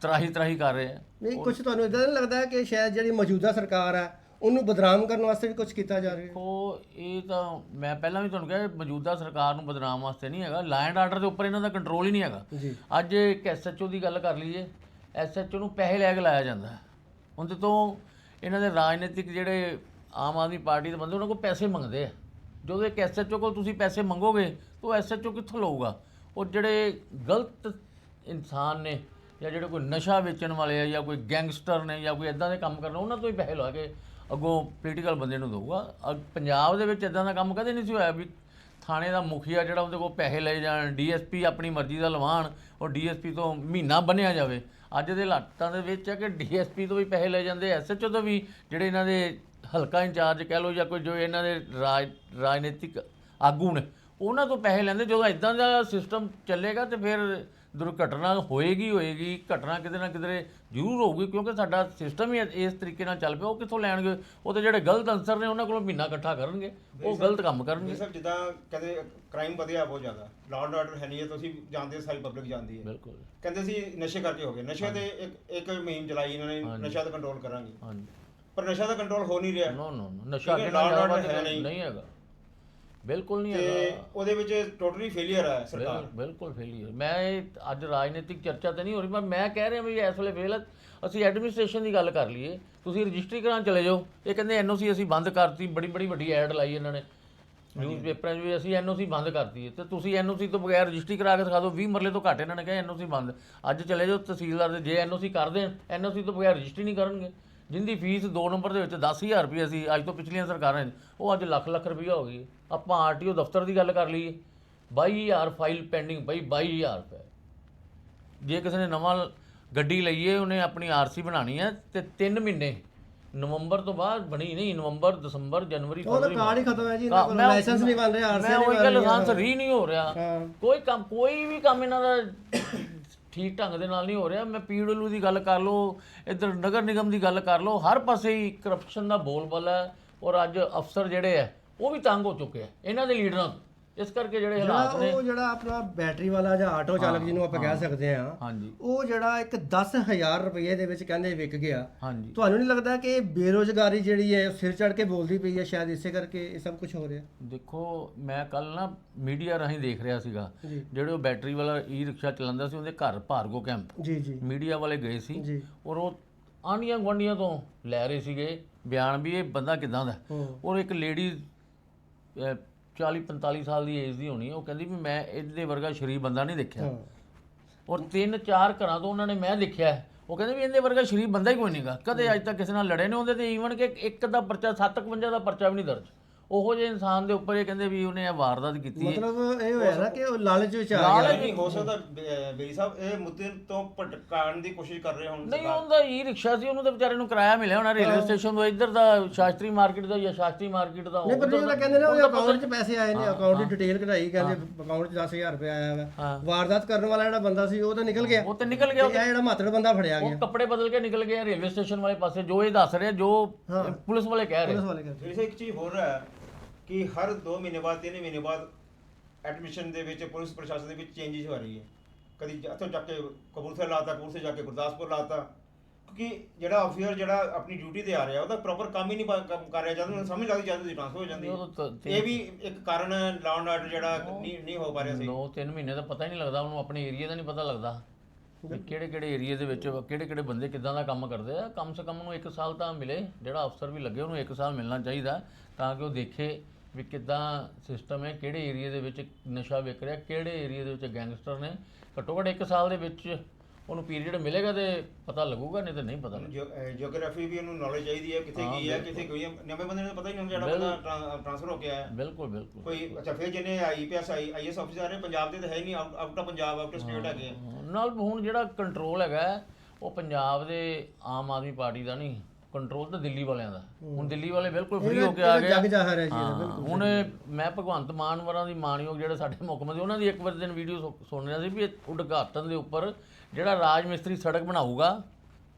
ਤਰਾਹੀ ਤਰਾਹੀ ਕਰ ਰਹੇ ਆ। ਨਹੀਂ ਕੁਝ ਤੁਹਾਨੂੰ ਇਦਾਂ ਨਹੀਂ ਲੱਗਦਾ ਕਿ ਸ਼ਾਇਦ ਜਿਹੜੀ ਮੌਜੂਦਾ ਸਰਕਾਰ ਹੈ ਉਹਨੂੰ ਬਦਨਾਮ ਕਰਨ ਵਾਸਤੇ ਵੀ ਕੁਝ ਕੀਤਾ ਜਾ ਰਿਹਾ? ਹੈ ਦੇਖੋ ਇਹ ਤਾਂ ਮੈਂ ਪਹਿਲਾਂ ਵੀ ਤੁਹਾਨੂੰ ਕਿਹਾ ਮੌਜੂਦਾ ਸਰਕਾਰ ਨੂੰ ਬਦਨਾਮ ਵਾਸਤੇ ਨਹੀਂ ਹੈਗਾ। ਲਾਇਨ ਆਰਡਰ ਦੇ ਉੱਪਰ ਇਹਨਾਂ ਦਾ ਕੰਟਰੋਲ ਹੀ ਨਹੀਂ ਹੈਗਾ। ਜੀ। ਅੱਜ ਇੱਕ ਐਸਐਚਓ ਦੀ ਗੱਲ ਕਰ ਲਈਏ ਐਸਐਚਓ ਨੂੰ ਪੈਸੇ ਲੈ ਕੇ ਲਾਇਆ ਜਾਂਦਾ। ਉਹਦੇ ਤੋਂ ਇਹਨਾਂ ਦੇ ਰਾਜਨੀਤਿਕ ਜਿਹੜੇ ਆਮ ਆਦਮੀ ਪਾਰਟੀ ਦੇ ਬੰਦੇ ਉਹਨਾਂ ਕੋਲ ਪੈਸੇ ਮੰਗਦੇ ਆ। ਜਦੋਂ ਇੱਕ ਐਸਐਚਓ ਕੋਲ ਤੁਸੀਂ ਪੈਸੇ ਮੰਗੋਗੇ ਤਾਂ ਉਹ ਐਸਐਚਓ ਕਿੱਥੋਂ ਲਊਗਾ? ਉਹ ਜਿਹੜੇ ਗਲਤ ਇਨਸਾਨ ਨੇ ਜਾਂ ਜਿਹੜੇ ਕੋਈ ਨਸ਼ਾ ਵੇਚਣ ਵਾਲੇ ਆ ਜਾਂ ਕੋਈ ਗੈਂਗਸਟਰ ਨੇ ਜਾਂ ਕੋਈ ਇਦਾਂ ਦੇ ਕੰਮ ਕਰਨ, ਉਹਨਾਂ ਤੋਂ ਹੀ ਪੈਸੇ ਲਵਾ ਕੇ ਅੱਗੋਂ ਪੋਲੀਟੀਕਲ ਬੰਦੇ ਨੂੰ ਦਊਗਾ। ਅ- ਪੰਜਾਬ ਦੇ ਵਿੱਚ ਇਦਾਂ ਦਾ ਕੰਮ ਕਦੇ ਨਹੀਂ ਸੀ ਹੋਇਆ ਵੀ ਥਾਣੇ ਦਾ ਮੁਖੀਆ ਜਿਹੜਾ ਉਹਦੇ ਕੋਲ ਪੈਸੇ ਲਏ ਜਾਣ, ਡੀਐਸਪੀ ਆਪਣੀ ਮਰਜ਼ੀ ਦਾ ਲਵਾਣ, ਉਹ ਡੀਐਸਪੀ ਤੋਂ ਮਹੀਨਾ ਬੰਨਿਆ ਜਾਵੇ। ਅੱਜ ਦੇ ਹਾਲਾਤਾਂ ਦੇ ਵਿੱਚ ਹੈ ਕਿ ਡੀਐਸਪੀ ਤੋਂ ਵੀ ਪੈਸੇ ਲਏ ਜਾਂਦੇ ਐਸਐਚਓ ਤੋਂ ਵੀ ਜਿਹੜੇ ਇਹਨਾਂ ਦੇ ਹਲਕਾ ਇੰਚਾਰਜ ਕਹਿ ਲਓ ਜਾਂ ਕੋਈ ਜੋ ਇਹਨਾਂ ਦੇ ਰਾਜ, ਰਾਜਨੀਤਿਕ ਆਗੂ ਨੇ, ਉਹਨਾਂ ਤੋਂ ਪੈਸੇ ਲੈਂਦੇ, ਜਦੋਂ ਇਦਾਂ ਦਾ ਸਿਸਟਮ ਚੱਲੇਗਾ ਤੇ ਫਿਰ ਦੁਰਘਟਨਾ ਹੋਏਗੀ ਹੋਏਗੀ ਘਟਨਾ ਕਿਤੇ ਨਾ ਕਿਤੇ ਜ਼ਰੂਰ ਹੋਊਗੀ ਕਿਉਂਕਿ ਸਾਡਾ ਸਿਸਟਮ ਹੀ ਇਸ ਤਰੀਕੇ ਨਾਲ ਚੱਲ ਪਿਆ ਉਹ ਕਿੱਥੋਂ ਲੈਣਗੇ? ਉਹ ਤੇ ਜਿਹੜੇ ਗਲਤ ਅਨਸਰ ਨੇ ਉਹਨਾਂ ਕੋਲੋਂ ਮਹੀਨਾ ਇਕੱਠਾ ਕਰਨਗੇ ਉਹ ਗਲਤ ਕੰਮ ਕਰਨਗੇ। ਸਭ ਜਿੱਦਾਂ ਕਹਿੰਦੇ ਕ੍ਰਾਈਮ ਵਧਿਆ ਬਹੁਤ ਜ਼ਿਆਦਾ ਲਾਅ ਆਰਡਰ ਹੈ ਨਹੀਂ ਹੈ ਤੁਸੀਂ ਜਾਣਦੇ ਹੋ, ਸਾਰੀ ਪਬਲਿਕ ਜਾਣਦੀ ਹੈ। ਬਿਲਕੁਲ। ਕਹਿੰਦੇ ਸੀ ਨਸ਼ੇ ਕਰਕੇ ਹੋ ਗਏ ਨਸ਼ੇ ਤੇ ਇੱਕ ਇੱਕ ਮੁਹਿੰਮ ਚਲਾਈ ਇਹਨਾਂ ਨੇ ਨਸ਼ਾ ਤੇ ਕੰਟਰੋਲ ਕਰਾਂਗੇ। ਹਾਂਜੀ। ਪਰ ਨਸ਼ਾ ਦਾ ਕੰਟਰੋਲ ਹੋ ਨਹੀਂ ਰਿਹਾ। ਨੋ ਨੋ ਨਸ਼ਾ ਕਿਹੜਾ। ਨਹੀਂ ਹੈਗਾ। ਬਿਲਕੁਲ ਨਹੀਂ ਤੇ ਹੈਗਾ। ਉਹਦੇ ਵਿੱਚ ਟੋਟਲੀ ਫੇਲਿਅਰ ਹੈ ਸਰਕਾਰ। ਬਿਲਕੁਲ- ਬਿਲਕੁਲ ਫੇਲੀਅਰ ਮੈਂ ਇਹ ਅੱਜ ਰਾਜਨੀਤਿਕ ਚਰਚਾ ਤੇ ਨਹੀਂ ਹੋ ਰਹੀ ਪਰ ਮੈਂ ਕਹਿ ਰਿਹਾ ਵੀ ਇਸ ਵੇਲੇ ਫੇਲ। ਅਸੀਂ ਐਡਮਿਨਿਸਟ੍ਰੇਸ਼ਨ ਦੀ ਗੱਲ ਕਰ ਲਈਏ। ਤੁਸੀਂ ਰਜਿਸਟਰੀ ਕਰਾਉਣ ਚਲੇ ਜਾਓ। ਇਹ ਕਹਿੰਦੇ ਐਨਓਸੀ ਅਸੀਂ ਬੰਦ ਕਰਤੀ ਬੜੀ ਬੜੀ ਵੱਡੀ ਐਡ ਲਾਈ ਇਹਨਾਂ ਨੇ। ਨਿਊਜ਼ ਪੇਪਰਾਂ 'ਚ ਵੀ ਅਸੀਂ ਐਨਓਸੀ ਬੰਦ ਕਰਤੀ ਹੈ। ਤੇ ਤੁਸੀਂ ਐਨਓਸੀ ਤੋਂ ਬਗੈਰ ਰਜਿਸਟਰੀ ਕਰਾ ਕੇ ਦਿਖਾ ਦਿਓ 20 ਮਰਲੇ ਤੋਂ ਘੱਟ ਇਹਨਾਂ ਨੇ ਕਿਹਾ ਐਨਓਸੀ ਬੰਦ। ਅੱਜ ਚਲੇ ਜਾਓ ਤਹਿਸੀਲਦਾਰ ਦੇ ਜੇ ਐਨਓਸੀ ਕਰ ਦੇਣ ਐਨਓਸੀ ਤੋਂ ਬਗੈਰ ਰਜਿਸਟਰੀ ਨਹੀਂ ਕਰਨਗੇ। ਜਿੰਦੀ ਫੀਸ 2 ਨੰਬਰ ਦੇ ਵਿੱਚ 10000 ਰੁਪਏ ਸੀ ਅੱਜ ਤੋਂ ਪਿਛਲੀਆਂ ਸਰਕਾਰਾਂ 'ਚ ਉਹ ਅੱਜ ਲੱਖ ਲੱਖ ਰੁਪਏ ਹੋ ਗਈ। ਆਪਾਂ ਆਰਟੀਓ ਦਫ਼ਤਰ ਦੀ ਗੱਲ ਕਰ ਲਈਏ। 22000 ਫਾਈਲ ਪੈਂਡਿੰਗ ਬਈ 22000 ਰੁਪਏ। ਜੇ ਕਿਸੇ ਨੇ ਨਵਾਂ ਗੱਡੀ ਲਈਏ ਉਹਨੇ ਆਪਣੀ ਆਰਸੀ ਬਣਾਣੀ ਹੈ ਤੇ 3 ਮਹੀਨੇ। ਨਵੰਬਰ ਤੋਂ ਬਾਅਦ ਬਣੀ ਨਹੀਂ ਨਵੰਬਰ ਦਸੰਬਰ ਜਨਵਰੀ ਉਹ ਤਾਂ ਕਾਰਡ ਹੀ ਖਤਮ ਹੈ ਜੀ ਇਹਨਾਂ ਕੋਲ ਮੈਂ- ਲਾਇਸੈਂਸ ਨਹੀਂ ਬਣ ਰਿਹਾ ਆਰਸੀ ਮੈਂ ਨਹੀਂ ਉਹੀ ਬਣ ਗੱਲ ਰਹੀ। ਲਾਇਸੈਂਸ ਰੀ ਨਹੀਂ ਹੋ ਰਿਹਾ। ਹਾਂ। ਕੋਈ ਕੰਮ ਕੋਈ ਵੀ ਕੰਮ ਇਹਨਾਂ ਦਾ ਠੀਕ ਢੰਗ ਦੇ ਨਾਲ ਨਹੀਂ ਹੋ ਰਿਹਾ। ਮੈਂ ਪੀਡਬਲਯੂ ਦੀ ਗੱਲ ਕਰ ਲਓ, ਇੱਧਰ ਨਗਰ ਨਿਗਮ ਦੀ ਗੱਲ ਕਰ ਲਓ, ਹਰ ਪਾਸੇ ਹੀ ਕਰਪਸ਼ਨ ਦਾ ਬੋਲਬਾਲਾ ਹੈ ਔਰ ਅੱਜ ਅਫਸਰ ਜਿਹੜੇ ਆ ਉਹ ਵੀ ਤੰਗ ਹੋ ਚੁੱਕੇ ਆ ਇਹਨਾਂ ਦੇ ਲੀਡਰਾਂ ਤੋਂ। ਇਸ ਕਰਕੇ ਜਿਹੜੇ ਹਾਲਾਤ ਨੇ ਉਹ ਜਿਹੜਾ ਆਪਣਾ ਬੈਟਰੀ ਵਾਲਾ ਜਾਂ ਆਟੋ ਚਾਲਕ ਜਿਹਨੂੰ ਆਪਾਂ ਕਹਿ ਸਕਦੇ ਆ ਹਾਂਜੀ। ਉਹ ਜਿਹੜਾ ਇੱਕ 10000 ਰੁਪਏ ਦੇ ਵਿੱਚ ਕਹਿੰਦੇ ਵਿਕ ਗਿਆ। ਹਾਂਜੀ। ਤੁਹਾਨੂੰ ਨਹੀਂ ਲੱਗਦਾ ਕਿ ਬੇਰੋਜ਼ਗਾਰੀ ਜਿਹੜੀ ਹੈ ਸਿਰ ਚੜ ਕੇ ਬੋਲਦੀ ਪਈ ਹੈ ਸ਼ਾਇਦ ਇਸੇ ਕਰਕੇ ਇਹ ਸਭ ਕੁਝ ਹੋ ਰਿਹਾ? ਦੇਖੋ ਮੈਂ ਕੱਲ ਨਾ ਮੀਡੀਆ ਰਾਹੀਂ ਦੇਖ ਰਿਹਾ ਸੀਗਾ। ਜਿਹੜੇ ਉਹ ਬੈਟਰੀ ਵਾਲਾ ਈ ਰਿਕਸ਼ਾ ਚਲਾਉਂਦਾ ਸੀ ਉਹਦੇ ਘਰ ਭਾਰਗੋ ਕੈਂਪ ਜੀ ਜੀ। ਮੀਡੀਆ ਵਾਲੇ ਗਏ ਸੀ ਔਰ ਉਹ ਆਂਡੀਆਂ ਗੁਆਂਢੀਆਂ ਤੋਂ ਲੈ ਰਹੇ ਸੀਗੇ। ਬਿਆਨ ਵੀ ਇਹ ਬੰਦਾ ਕਿਦਾਂ ਦਾ ਔਰ ਇੱਕ ਲੇਡੀ 40 45 ਸਾਲ ਦੀ ਏਜ ਦੀ ਹੋਣੀ ਹੈ, ਉਹ ਕਹਿੰਦੀ ਵੀ ਮੈਂ ਇਹਦੇ ਵਰਗਾ ਸ਼ਰੀਫ ਬੰਦਾ ਨਹੀਂ ਦੇਖਿਆ। ਔਰ ਤਿੰਨ ਚਾਰ ਘਰਾਂ ਤੋਂ ਉਹਨਾਂ ਨੇ ਮੈਂ ਦੇਖਿਆ। ਹੈ। ਉਹ ਕਹਿੰਦੇ ਵੀ ਇਹਦੇ ਵਰਗਾ ਸ਼ਰੀਫ ਬੰਦਾ ਹੀ ਕੋਈ ਨਹੀਂਗਾ ਕਦੇ ਅੱਜ ਤੱਕ ਕਿਸੇ ਨਾਲ ਲੜੇ ਨੇ ਉਹਦੇ ਤੇ ਈਵਨ ਕਿ ਇੱਕ ਦਾ ਪਰਚਾ 751 ਦਾ ਪਰਚਾ ਵੀ ਨਹੀਂ ਦਰਜ। ਉਹੋ ਜਿਹੇ ਇਨਸਾਨ ਦੇ ਉੱਪਰ ਇਹ ਕਹਿੰਦੇ ਵੀ ਉਹਨੇ ਇਹ ਵਾਰਦਾਤ ਕੀਤੀ ਹੈ। ਮਤਲਬ ਇਹ ਹੋਇਆ ਨਾ ਕਿ ਉਹ ਲਾਲਚ ਵਿੱਚ ਆ ਲਾਲਚ ਗਿਆ ਨਹੀਂ ਹੋ ਸਕਦਾ ਬੇਰੀ ਸਾਹਿਬ ਇਹ ਮੁੱਦੇ ਤੋਂ ਭਟਕਾਉਣ ਦੀ ਕੋਸ਼ਿਸ਼ ਕਰ ਰਹੇ ਹੁਣ ਨਹੀਂ ਉਹਦਾ ਈ ਰਿਕਸ਼ਾ ਸੀ ਉਹਨੂੰ ਤਾਂ ਵਿਚਾਰੇ ਨੂੰ ਕਿਰਾਇਆ ਮਿਲਿਆ ਹੋਣਾ ਰੇਲਵੇ ਸਟੇਸ਼ਨ ਤੋਂ। ਇੱਧਰ ਦਾ ਸ਼ਾਸਤਰੀ ਮਾਰਕੀਟ ਦਾ ਜਾਂ ਸ਼ਾਸਤਰੀ ਮਾਰਕੀਟ ਦਾ ਨਹੀਂ ਪਰ ਦਾ- ਕਹਿੰਦੇ ਨੇ ਉਹਦਾ ਅਕਾਊਂਟ 'ਚ ਪੈਸੇ ਆਏ ਨੇ ਅਕਾਊਂਟ ਦੀ ਡਿਟੇਲ ਕਢਾਈ ਕਹਿੰਦੇ ਅਕਾਊਂਟ 'ਚ 10000 ਰੁਪਏ ਆਇਆ ਵਾ। ਹਾਂ। ਵਾਰਦਾਤ ਕਰਨ ਵਾਲਾ ਜਿਹੜਾ ਬੰਦਾ ਸੀ ਉਹ ਤਾਂ ਨਿਕਲ ਗਿਆ। ਉਹ ਤੇ ਨਿਕਲ ਗਿਆ। ਇਹ ਜਿਹੜਾ ਮਾਤੜ ਬੰਦਾ ਫੜਿਆ ਉਹ ਗਿਆ। ਕੱਪੜੇ ਬਦਲ ਕੇ ਨਿਕਲ ਗਿਆ ਰੇਲਵੇ ਸਟੇਸ਼ਨ ਵਾਲੇ ਪਾਸੇ ਜੋ ਇਹ ਦੱਸ ਰਿਹਾ ਜੋ ਹਾਂ। ਪੁਲਿਸ ਵਾਲੇ ਕਹਿ ਰਹੇ। ਪੁਲਿਸ ਵਾਲੇ ਕਹਿੰਦੇ ਜਿਹੜੀ ਇੱਕ ਚੀਜ਼ ਹੋਰ ਹੈ ਕਿ ਹਰ 2 ਮਹੀਨੇ ਬਾਅਦ 3 ਮਹੀਨੇ ਬਾਅਦ ਐਡਮਿਸ਼ਨ ਦੇ ਵਿੱਚ ਪੁਲਿਸ ਪ੍ਰਸ਼ਾਸਨ ਦੇ ਵਿੱਚ ਚੇਂਜਸ ਹੋ ਰਹੀ ਹੈ। ਕਦੀ ਇੱਥੋਂ ਜਾ ਕੇ ਕਪੂਰਥਲੇ ਲਾਤਾ ਕਪੂਰਥਲੇ ਜਾ ਕੇ ਗੁਰਦਾਸਪੁਰ ਲਾਤਾ। ਕਿਉਂਕਿ ਜਿਹੜਾ ਅਫੀਸਰ ਜਿਹੜਾ ਆਪਣੀ ਡਿਊਟੀ ਤੇ ਆ ਰਿਹਾ ਉਹਦਾ ਪ੍ਰੋਪਰ ਕੰਮ ਹੀ ਨਹੀਂ ਕਰ ਰਿਹਾ। ਜਦੋਂ ਉਹਨੂੰ ਸਮਝ ਲੱਗਦੀ ਜਦੋਂ ਟ੍ਰਾਂਸਫਰ ਹੋ ਜਾਂਦੀ ਇਹ ਵੀ ਇੱਕ ਕਾਰਨ ਐਂਡ ਆਰਡਰ ਜਿਹੜਾ ਨਹੀਂ ਨਹੀਂ ਹੋ ਪਾ ਰਿਹਾ ਸੀ। ਦੋ ਤਿੰਨ ਮਹੀਨੇ ਦਾ ਪਤਾ ਹੀ ਨਹੀਂ ਲੱਗਦਾ ਉਹਨੂੰ ਆਪਣੇ ਏਰੀਆ ਦਾ ਨਹੀਂ ਪਤਾ ਲੱਗਦਾ। ਕਿਹੜੇ ਕਿਹੜੇ ਏਰੀਆ ਦੇ ਵਿੱਚ ਕਿਹੜੇ ਕਿਹੜੇ ਬੰਦੇ ਕਿੱਦਾਂ ਦਾ ਕੰਮ ਕਰਦੇ ਆ। ਕਮ ਸੇ ਕਮ ਉਹਨੂੰ 1 ਸਾਲ ਤਾਂ ਮਿਲੇ। ਜਿਹੜਾ ਅਫਸਰ ਵੀ ਲੱਗੇ ਉਹਨੂੰ 1 ਸਾਲ ਮਿਲਣਾ ਚਾਹੀਦਾ। ਤਾਂ ਕਿ ਉਹ ਦੇਖੇ ਵੀ ਕਿੱਦਾਂ ਸਿਸਟਮ ਹੈ ਕਿਹੜੇ ਏਰੀਆ ਦੇ ਵਿੱਚ ਨਸ਼ਾ ਵਿਕ ਰਿਹਾ ਕਿਹੜੇ ਏਰੀਆ ਦੇ ਵਿੱਚ ਗੈਂਗਸਟਰ ਨੇ। ਘੱਟੋ ਘੱਟ 1 ਸਾਲ ਦੇ ਵਿੱਚ ਉਹਨੂੰ ਪੀਰੀਅਡ ਮਿਲੇਗਾ ਤੇ ਪਤਾ ਲੱਗੂਗਾ ਨਹੀਂ ਤੇ ਨਹੀਂ ਪਤਾ ਲੱਗੂਗਾ। ਜੀਓਗ੍ਰਾਫੀ ਵੀ ਉਹਨੂੰ ਨੌਲੇਜ ਚਾਹੀਦੀ ਹੈ ਕਿੱਥੇ ਗਈ ਹੈ ਕਿੱਥੇ ਹੈ। ਨਵੇਂ ਬੰਦੇ ਨੂੰ ਪਤਾ ਹੀ ਨਹੀਂ ਹੁੰਦਾ ਜਿਹੜਾ ਬੰਦਾ ਟ੍ਰਾਂਸਫਰ ਹੋ ਕੇ ਆਇਆ। ਹੈ। ਬਿਲਕੁਲ ਬਿਲਕੁਲ। ਕੋਈ ਅੱਛਾ ਫਿਰ ਜਿਹਨੇ ਆਈਪੀਐਸ ਆਈਐਸ ਆਫੀਸਰ ਹੈ ਪੰਜਾਬ ਦੇ ਤਾਂ ਹੈ ਨਹੀਂ out of Punjab out state ਹੈਗੇ। ਨਾਲ ਹੁਣ ਜਿਹੜਾ ਕੰਟਰੋਲ ਹੈਗਾ ਉਹ ਪੰਜਾਬ ਦੇ ਆਮ ਆਦਮੀ ਪਾਰਟੀ ਦਾ ਨਹੀਂ। ਕੰਟਰੋਲ ਤਾਂ ਦਿੱਲੀ ਵਾਲਿਆਂ ਦਾ। ਹੁਣ ਦਿੱਲੀ ਵਾਲੇ ਬਿਲਕੁਲ ਫ੍ਰੀ ਹੋ ਕੇ ਆ ਗਏ ਜੱਗ ਜਾਹਰ ਹੈ ਜੀ ਇਹਦਾ, ਹਾਂ, ਬਿਲਕੁਲ ਹੁਣ ਮੈਂ ਭਗਵੰਤ ਮਾਨ ਵਰਾਂ ਦੀ ਮਾਨਯੋਗ ਜਿਹੜੇ ਸਾਡੇ ਮੁੱਖ ਮੰਤਰੀ ਉਹਨਾਂ ਦੀ ਇੱਕ ਵਾਰ ਦਿਨ ਵੀਡੀਓ ਸੁਣ ਰਿਹਾ ਸੀ ਵੀ ਉਦਘਾਟਨ ਦੇ ਉੱਪਰ ਜਿਹੜਾ ਰਾਜ ਮਿਸਤਰੀ ਸੜਕ ਬਣਾਊਗਾ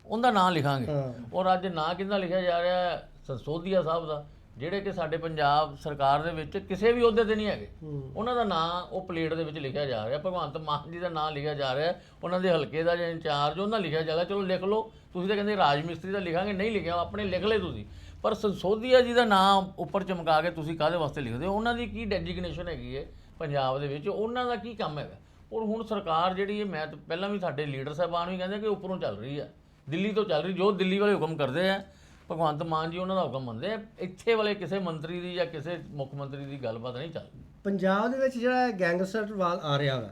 ਉਹਦਾ ਨਾਂ ਲਿਖਾਂਗੇ। ਔਰ ਅੱਜ ਨਾਂ ਕਿਹਦਾ ਲਿਖਿਆ ਜਾ ਰਿਹਾ ਸੰਸੋਧੀਆ ਸਾਹਿਬ ਦਾ। ਜਿਹੜੇ ਕਿ ਸਾਡੇ ਪੰਜਾਬ ਸਰਕਾਰ ਦੇ ਵਿੱਚ ਕਿਸੇ ਵੀ ਅਹੁਦੇ ਤੇ ਨਹੀਂ ਹੈਗੇ। ਉਹਨਾਂ ਦਾ ਨਾਂ ਉਹ ਪਲੇਟ ਦੇ ਵਿੱਚ ਲਿਖਿਆ ਜਾ ਰਿਹਾ। ਭਗਵੰਤ ਮਾਨ ਜੀ ਦਾ ਨਾਂ ਲਿਖਿਆ ਜਾ ਰਿਹਾ। ਉਹਨਾਂ ਦੇ ਹਲਕੇ ਦਾ ਜਿਹੜਾ ਇੰਚਾਰਜ ਉਹਨਾਂ ਲਿਖਿਆ ਜਾ ਰਿਹਾ ਚਲੋ ਲਿਖ ਲਓ। ਤੁਸੀਂ ਤਾਂ ਕਹਿੰਦੇ ਰਾਜ ਮਿਸਤਰੀ ਦਾ ਲਿਖਾਂਗੇ। ਨਹੀਂ ਲਿਖਿਆ ਆਪਣੇ ਲਿਖ ਲਏ ਤੁਸੀਂ। ਪਰ ਸੰਸੋਧੀਆ ਜੀ ਦਾ ਨਾਂ ਉੱਪਰ ਚਮਕਾ ਕੇ ਤੁਸੀਂ ਕਾਹਦੇ ਵਾਸਤੇ ਲਿਖਦੇ ਹੋ? ਉਹਨਾਂ ਦੀ ਕੀ ਡੈਜਿਗਨੇਸ਼ਨ ਹੈਗੀ ਹੈ ਪੰਜਾਬ ਦੇ ਵਿੱਚ? ਉਹਨਾਂ ਦਾ ਕੀ ਕੰਮ ਹੈਗਾ? ਔਰ ਹੁਣ ਸਰਕਾਰ ਜਿਹੜੀ ਹੈ ਮੈਂ ਤਾਂ ਪਹਿਲਾਂ ਵੀ ਸਾਡੇ ਲੀਡਰ ਸਾਹਿਬਾਨ ਵੀ ਕਹਿੰਦੇ ਕਿ ਉੱਪਰੋਂ ਚੱਲ ਰਹੀ ਹੈ। ਦਿੱਲੀ ਤੋਂ ਚੱਲ ਰਹੀ ਜੋ ਦਿੱਲੀ ਵਾਲੇ ਹੁਕਮ ਕਰਦੇ ਆ ਭਗਵੰਤ ਮਾਨ ਜੀ ਉਹਨਾਂ ਦਾ ਹੁਕਮ ਮੰਨਦੇ ਆ ਇੱਥੇ ਵਾਲੇ ਕਿਸੇ ਮੰਤਰੀ ਦੀ ਜਾਂ ਕਿਸੇ ਮੁੱਖ ਮੰਤਰੀ ਦੀ ਗੱਲਬਾਤ ਨਹੀਂ ਚੱਲਦੀ। ਪੰਜਾਬ ਦੇ ਵਿੱਚ ਜਿਹੜਾ ਗੈਂਗਸਟਰ ਵਾਲ ਆ ਰਿਹਾ ਵਾ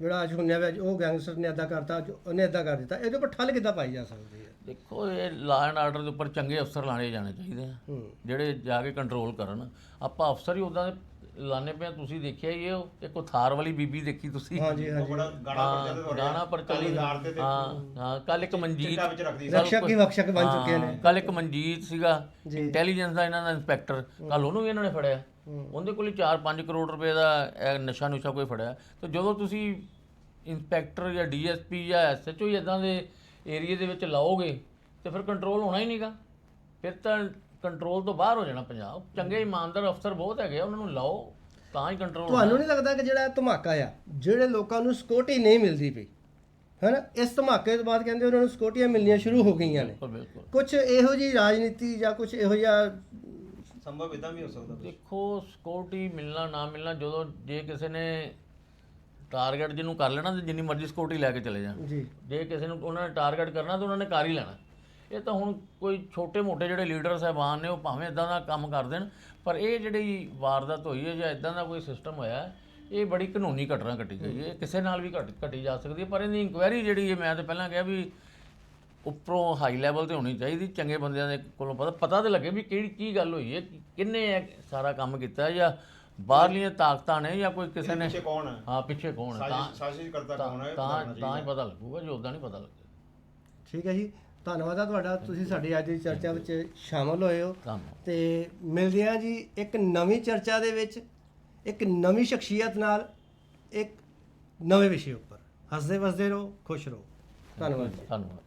ਜਿਹੜਾ ਅੱਜ ਹੁੰਨਿਆ ਵਾ ਉਹ ਗੈਂਗਸਟਰ ਨੇ ਅੱਦਾ ਕਰਤਾ ਜੋ- ਉਹਨੇ ਅੱਦਾ ਕਰ ਦਿੱਤਾ ਇਹਦੇ ਉੱਪਰ ਠੱਲ ਕਿੱਦਾਂ ਪਾਈ ਜਾ ਸਕਦੀ ਹੈ? ਦੇਖੋ ਇਹ ਲਾਅ ਐਂਡ ਆਰਡਰ ਦੇ ਉੱਪਰ ਚੰਗੇ ਅਫਸਰ ਲਾਣੇ ਜਾਣੇ ਚਾਹੀਦੇ ਆ ਜਿਹੜੇ ਜਾ ਕੇ ਕੰਟਰੋਲ ਕਰਨ। ਆਪਾਂ ਅਫਸਰ ਹੀ ਉਦਾਂ ਦੇ ਲਾਣੇ ਪਿਆ ਤੁਸੀਂ ਦੇਖਿਆ ਹੀ ਇਹ ਉਹ? ਇੱਕ ਉਹ ਥਾਰ ਵਾਲੀ ਬੀਬੀ ਦੇਖੀ ਤੁਸੀਂ? ਹਾਂਜੀ ਹਾਂਜੀ। ਬੜਾ ਗਾਣਾ ਹਾਂ, ਰਿਹਾ ਗਾਣਾ ਪ੍ਰਚਲਿਤ ਹਜ਼ਾਰ ਦੇ ਤੇ। ਹਾਂ ਹਾਂ ਕੱਲ ਇੱਕ ਮਨਜੀਤ ਚਿੱਟਾ ਵਿੱਚ ਰੱਖਦੀ ਸੀ। ਰਕਸ਼ਕ ਹੀ ਵਕਸ਼ਕ ਬਣ ਚੁੱਕੇ ਨੇ? ਕੱਲ ਇੱਕ ਮਨਜੀਤ ਸੀਗਾ। ਇੰਟੈਲੀਜੈਂਸ ਦਾ ਇਹਨਾਂ ਦਾ ਇੰਸਪੈਕਟਰ। ਕੱਲ ਉਹਨੂੰ ਵੀ ਇਹਨਾਂ ਨੇ ਫੜਿਆ। ਉਹਦੇ ਕੋਲ 4-5 ਕਰੋੜ ਰੁਪਏ ਦਾ ਇਹ ਨਸ਼ਾ ਨੁਸ਼ਾ ਕੋਈ ਫੜਿਆ। ਤੇ ਜਦੋਂ ਤੁਸੀਂ ਇੰਸਪੈਕਟਰ ਜਾਂ ਡੀਐਸਪੀ ਜਾਂ ਐਸਐਚਓ ਇਦਾਂ ਦੇ ਏਰੀਆ ਦੇ ਵਿੱਚ ਲਾਓਗੇ ਤੇ ਫਿਰ ਕੰਟਰੋਲ ਹੋਣਾ ਹੀ ਨਹੀਂਗਾ ਫਿਰ ਤਾਂ ਕੰਟਰੋਲ ਤੋਂ ਬਾਹਰ ਹੋ ਜਾਣਾ ਪੰਜਾਬ। ਚੰਗੇ ਇਮਾਨਦਾਰ ਅਫਸਰ ਬਹੁਤ ਹੈਗੇ ਆ ਉਹਨਾਂ ਨੂੰ ਲਾਓ ਤਾਂ ਹੀ ਕੰਟਰੋਲ ਤੁਹਾਨੂੰ ਨਹੀਂ ਲੱਗਦਾ ਕਿ ਜਿਹੜਾ ਇਹ ਧਮਾਕਾ ਆ ਜਿਹੜੇ ਲੋਕਾਂ ਨੂੰ ਸਿਕਿਉਰਿਟੀ ਨਹੀਂ ਮਿਲਦੀ ਪਈ ਹੈਨਾ? ਇਸ ਧਮਾਕੇ ਤੋਂ ਬਾਅਦ ਕਹਿੰਦੇ ਉਹਨਾਂ ਨੂੰ ਸਿਕਿਉਰਟੀਆਂ ਮਿਲਣੀਆਂ ਸ਼ੁਰੂ ਹੋ ਗਈਆਂ ਨੇ। ਬਿਲਕੁਲ ਬਿਲਕੁਲ। ਕੁਝ ਇਹੋ ਜੀ ਰਾਜਨੀਤੀ ਜਾਂ ਕੁਝ ਇਹੋ ਜਿਹਾ ਸੰਭਵ ਇਦਾਂ ਵੀ ਹੋ ਸਕਦਾ। ਦੇਖੋ ਸਿਕਿਉਰਿਟੀ ਮਿਲਣਾ ਨਾ ਮਿਲਣਾ ਜਦੋਂ ਜੇ ਕਿਸੇ ਨੇ ਟਾਰਗੇਟ ਜਿਹਨੂੰ ਕਰ ਲੈਣਾ ਤੇ ਜਿੰਨੀ ਮਰਜ਼ੀ ਸਿਕਿਉਰਿਟੀ ਲੈ ਕੇ ਚਲੇ ਜਾਣ। ਜੀ। ਜੇ ਕਿਸੇ ਨੂੰ ਉਹਨਾਂ ਨੇ ਟਾਰਗੇਟ ਕਰਨਾ ਤਾਂ ਉਹਨਾਂ ਨੇ ਕਰ ਹੀ ਲੈਣਾ। ਇਹ ਤਾਂ ਹੁਣ ਕੋਈ ਛੋਟੇ-ਮੋਟੇ ਜਿਹੜੇ ਲੀਡਰ ਸਾਹਿਬਾਨ ਨੇ ਉਹ ਭਾਵੇਂ ਇਦਾਂ ਦਾ ਕੰਮ ਕਰ ਦੇਣ ਪਰ ਇਹ ਜਿਹੜੀ ਵਾਰਦਾਤ ਹੋਈ ਹੈ ਜਾਂ ਇਦਾਂ ਦਾ ਕੋਈ ਸਿਸਟਮ ਹੋਇਆ ਹੈ, ਇਹ ਬੜੀ ਕਾਨੂੰਨੀ ਘਟਨਾ ਘਟੀ ਗਈ ਹੈ। ਇਹ ਕਿਸੇ ਨਾਲ ਵੀ ਘਟ ਘਟੀ ਜਾ ਸਕਦੀ ਹੈ ਪਰ ਇਹਦੀ ਇਨਕੁਆਇਰੀ ਜਿਹੜੀ ਹੈ ਮੈਂ ਤਾਂ ਪਹਿਲਾਂ ਕਿਹਾ ਵੀ ਉੱਪਰੋਂ ਹਾਈ ਲੈਵਲ ਤੇ ਹੋਣੀ ਚਾਹੀਦੀ ਚੰਗੇ ਬੰਦਿਆਂ ਦੇ ਕੋਲੋਂ ਪਤਾ ਪਤਾ ਤੇ ਲੱਗੇ ਵੀ ਕਿਹੜੀ ਕੀ ਗੱਲ ਹੋਈ ਹੈ ਕਿੰਨੇ ਇਹ ਸਾਰਾ ਕੰਮ ਕੀਤਾ ਜਾਂ ਬਾਹਰਲੀਆਂ ਤਾਕਤਾਂ ਨੇ ਜਾਂ ਕੋਈ ਕਿਸੇ ਨੇ ਪਿੱਛੇ ਕੌਣ ਹੈ? ਹਾਂ ਪਿੱਛੇ ਕੌਣ ਹੈ? ਤਾਂ ਸਾਜ਼ਿਸ਼ ਸਾਜ਼ਿਸ਼ ਕਰਤਾ ਕੌਣ ਹੈ? ਇਹ ਪਤਾ ਤਾਂ ਤਾਂ ਹੀ। ਪਤਾ ਲੱਗੂਗਾ ਜੋ ਉਦਾਂ ਨਹੀਂ ਪਤਾ ਲੱਗਦਾ। ਠੀਕ ਹੈ ਜੀ। ਧੰਨਵਾਦ ਆ ਤੁਹਾਡਾ। ਤੁਸੀਂ ਸਾਡੀ ਅੱਜ ਦੀ ਚਰਚਾ ਵਿੱਚ ਸ਼ਾਮਲ ਹੋਏ ਹੋ। ਤੇ ਮਿਲਦੇ ਹਾਂ ਜੀ ਇੱਕ ਨਵੀਂ ਚਰਚਾ ਦੇ ਵਿੱਚ ਇੱਕ ਨਵੀਂ ਸ਼ਖਸੀਅਤ ਨਾਲ ਇੱਕ ਨਵੇਂ ਵਿਸ਼ੇ ਉੱਪਰ। ਹੱਸਦੇ ਵਸਦੇ ਰਹੋ ਖੁਸ਼ ਰਹੋ। ਧੰਨਵਾਦ ਜੀ। ਧੰਨਵਾਦ।